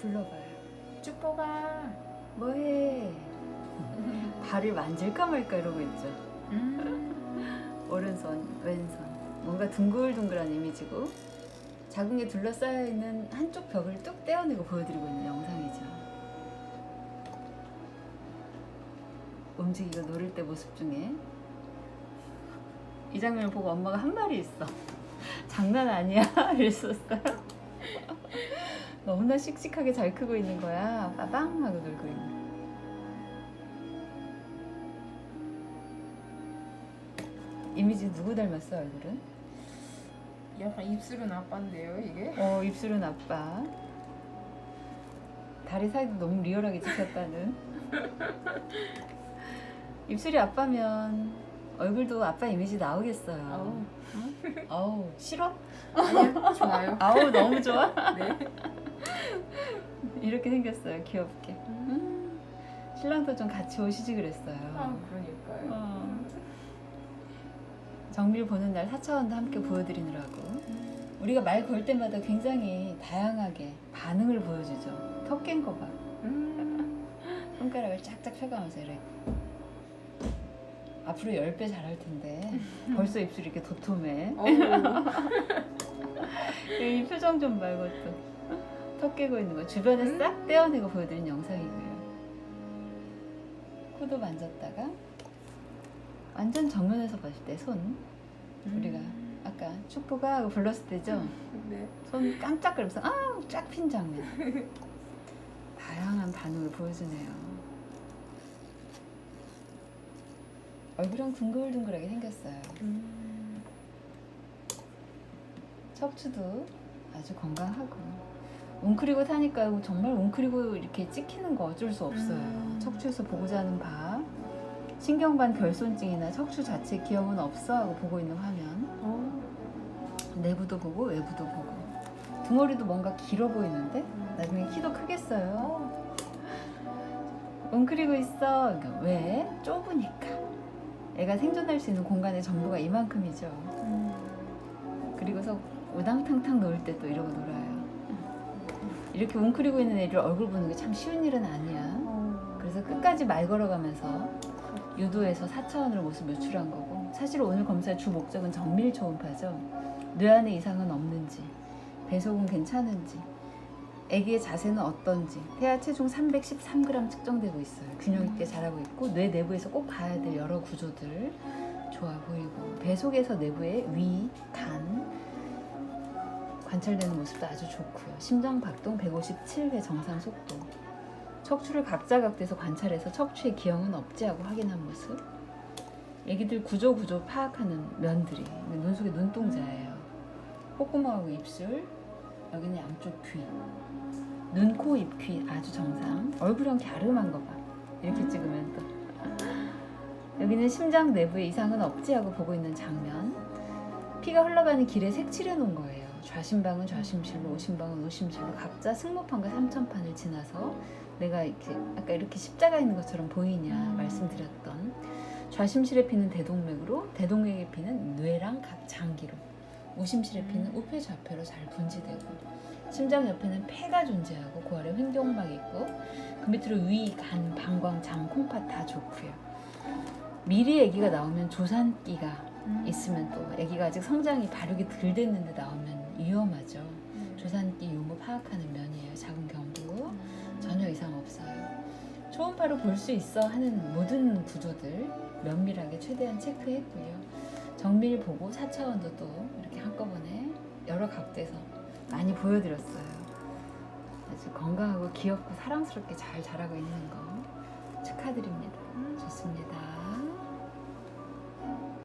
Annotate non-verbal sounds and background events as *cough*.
불러봐요. 축복아. 뭐해? *laughs* 발을 만질까 말까 이러고 있죠. 음. *laughs* 오른손, 왼손. 뭔가 둥글둥글한 이미지고 자궁에 둘러싸여 있는 한쪽 벽을 뚝 떼어내고 보여드리고 있는 영상이죠. 움직이고 노를 때 모습 중에 이 장면을 보고 엄마가 한 말이 있어. *laughs* 장난 아니야. 이랬었어요. 너무나 씩씩하게 잘 크고 있는 거야. 빠방 하고 놀고 있는. 이미지 누구 닮았어 얼굴은? 약간 입술은 아빠인데요, 이게? 어 입술은 아빠. 다리 사이도 너무 리얼하게 찍혔다는. *laughs* 입술이 아빠면 얼굴도 아빠 이미지 나오겠어요. 아우. 아우 싫어? *laughs* 아니요, 좋아요. 아우 너무 좋아. *laughs* 네. *laughs* 이렇게 생겼어요 귀엽게. 음, 신랑도 좀 같이 오시지 그랬어요. 아, 그러니까요. 어. 정밀 보는 날 4차원도 함께 보여드리느라고 우리가 말 걸 때마다 굉장히 다양하게 반응을 보여주죠. 턱 깬 거 봐. 음. *laughs* 손가락을 쫙쫙 펴가면서 이래. 앞으로 10배 잘할 텐데 *laughs* 벌써 입술이 이렇게 도톰해. 이 표정 좀봐 이것도. 턱 깨고 있는 거 주변에 음. 싹 떼어내고 보여드린 영상이고요. 코도 만졌다가 완전 정면에서 봤을 때 손 우리가 아까 하고 불렀을 때죠. 네. 손 깜짝거리면서 아쫙 핀 장면. 다양한 반응을 보여주네요. 얼굴은 둥글둥글하게 생겼어요. 음. 척추도 아주 건강하고 웅크리고 타니까 정말 웅크리고 이렇게 찍히는 거 어쩔 수 없어요. 음. 척추에서 보고자 하는 바 신경반 결손증이나 척추 자체 기형은 없어 하고 보고 있는 화면 어. 내부도 보고 외부도 보고 등허리도 뭔가 길어 보이는데 나중에 키도 크겠어요. 어. 웅크리고 있어. 그러니까 왜? 좁으니까. 애가 생존할 수 있는 공간의 전부가 이만큼이죠. 음. 그리고서 우당탕탕 놀 때 또 이러고 놀아요. 이렇게 웅크리고 있는 애를 얼굴 보는 게 참 쉬운 일은 아니야. 어. 그래서 끝까지 말 걸어가면서 유도해서 4차원으로 모습 노출한 거고 사실 오늘 검사의 주 목적은 정밀 초음파죠. 뇌 안에 이상은 없는지, 배속은 괜찮은지, 아기의 자세는 어떤지, 태아 체중 313g 측정되고 있어요. 균형 있게 자라고 있고 뇌 내부에서 꼭 봐야 될 여러 구조들 좋아 보이고 배속에서 내부의 위, 간 관찰되는 모습도 아주 좋고요. 심장 박동 157회 정상 속도. 척추를 각자각돼서 관찰해서 척추의 기형은 없지 하고 확인한 모습. 애기들 구조 구조 파악하는 면들이 눈 속에 눈동자예요. 콧구멍하고 입술, 여기는 양쪽 귀, 눈, 코, 입, 귀 아주 정상. 얼굴형 갸름한 거 봐. 이렇게 찍으면 또. 여기는 심장 내부에 이상은 없지 하고 보고 있는 장면. 피가 흘러가는 길에 색칠해 놓은 거예요. 좌심방은 좌심실로, 오심방은 오심실로 각자 승모판과 삼천판을 지나서 내가 이렇게 아까 이렇게 십자가 있는 것처럼 보이냐 음. 말씀드렸던 좌심실의 피는 대동맥으로, 대동맥의 피는 뇌랑 각 장기로, 우심실의 피는 음. 우폐 좌폐로 잘 분지되고, 심장 옆에는 폐가 존재하고 그 아래 횡격막 있고 그 밑으로 위, 간, 방광, 장, 콩팥 다 좋고요. 미리 아기가 나오면 조산기가 음. 있으면 또 아기가 아직 성장이 발육이 덜 됐는데 나오면 위험하죠. 음. 조산기 유무 파악하는 면이에요. 자궁 경부 전혀 이상 없어요. 초음파로 볼 수 있어 하는 모든 구조들 면밀하게 최대한 체크했고요. 정밀 보고 4차원도 또 이렇게 한꺼번에 여러 각도에서 많이 보여드렸어요. 아주 건강하고 귀엽고 사랑스럽게 잘 자라고 있는 거 축하드립니다. 좋습니다.